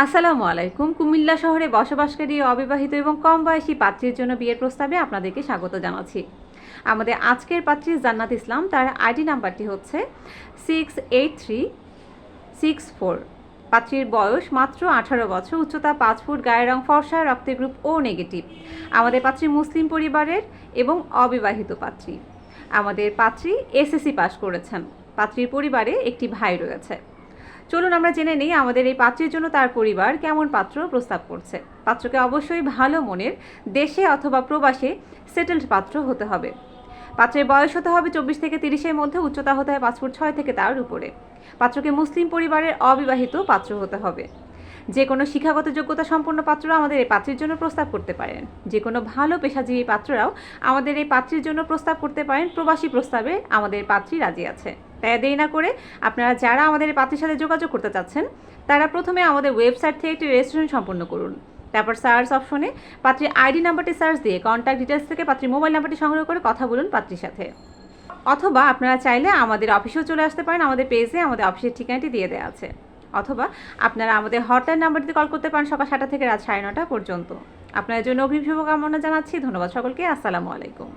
আসসালামু আলাইকুম। কুমিল্লা শহরে বসবাসকারী অবিবাহিত এবং কম বয়সী পাত্রীর জন্য বিয়ের প্রস্তাবে আপনাদেরকে স্বাগত জানাচ্ছি। আমাদের আজকের পাত্রী জান্নাত ইসলাম, তার আইডি নাম্বারটি হচ্ছে six eight three six four পাত্রীর বয়স মাত্র আঠারো বছর, উচ্চতা পাঁচ ফুট, গায়ের রং ফর্সা রক্তের গ্রুপ ও নেগেটিভ আমাদের পাত্রী মুসলিম পরিবারের এবং অবিবাহিত পাত্রী। আমাদের পাত্রী এসএসসি পাশ করেছেন। পাত্রীর পরিবারে একটি ভাই রয়েছে। চলুন আমরা জেনে নিই আমাদের এই পাত্রের জন্য তার পরিবার কেমন পাত্র প্রস্তাব করছে। পাত্রকে অবশ্যই ভালো মনের দেশে অথবা প্রবাসে সেটেলড পাত্র হতে হবে। পাত্রের বয়স হতে হবে চব্বিশ থেকে তিরিশের মধ্যে, উচ্চতা হতে হবে পাঁচ ফুট ছয় থেকে তার উপরে। পাত্রকে মুসলিম পরিবারের অবিবাহিত পাত্র হতে হবে। যে কোনো শিক্ষাগত যোগ্যতা সম্পন্ন পাত্ররা আমাদের এই পাত্রের জন্য প্রস্তাব করতে পারেন। যে কোনো ভালো পেশাজীবী পাত্ররাও আমাদের এই পাত্রের জন্য প্রস্তাব করতে পারেন। প্রবাসী প্রস্তাবে আমাদের পাত্রী রাজি আছে। তাই দেরি না করে আপনারা যারা আমাদের পাত্রের সাথে যোগাযোগ করতে চাচ্ছেন, তারা প্রথমে আমাদের ওয়েবসাইট থেকে একটি রেজিস্ট্রেশন সম্পন্ন করুন। তারপর সার্চ অপশনে পাত্রীর আইডি নাম্বারটি সার্চ দিয়ে কন্ট্যাক্ট ডিটেলস থেকে পাত্রীর মোবাইল নাম্বারটি সংগ্রহ করে কথা বলুন পাত্রীর সাথে। অথবা আপনারা চাইলে আমাদের অফিসেও চলে আসতে পারেন, আমাদের পেজে আমাদের অফিসের ঠিকানাটি দিয়ে দেওয়া আছে। অথবা আপনারা আমাদের হটলাইন নাম্বারটিতে কল করতে পারেন সকাল সাতটা থেকে রাত সাড়ে নটা পর্যন্ত। আপনাদের জন্য অগ্রিম শুভকামনা জানাচ্ছি, ধন্যবাদ সকলকে, আসসালামু আলাইকুম।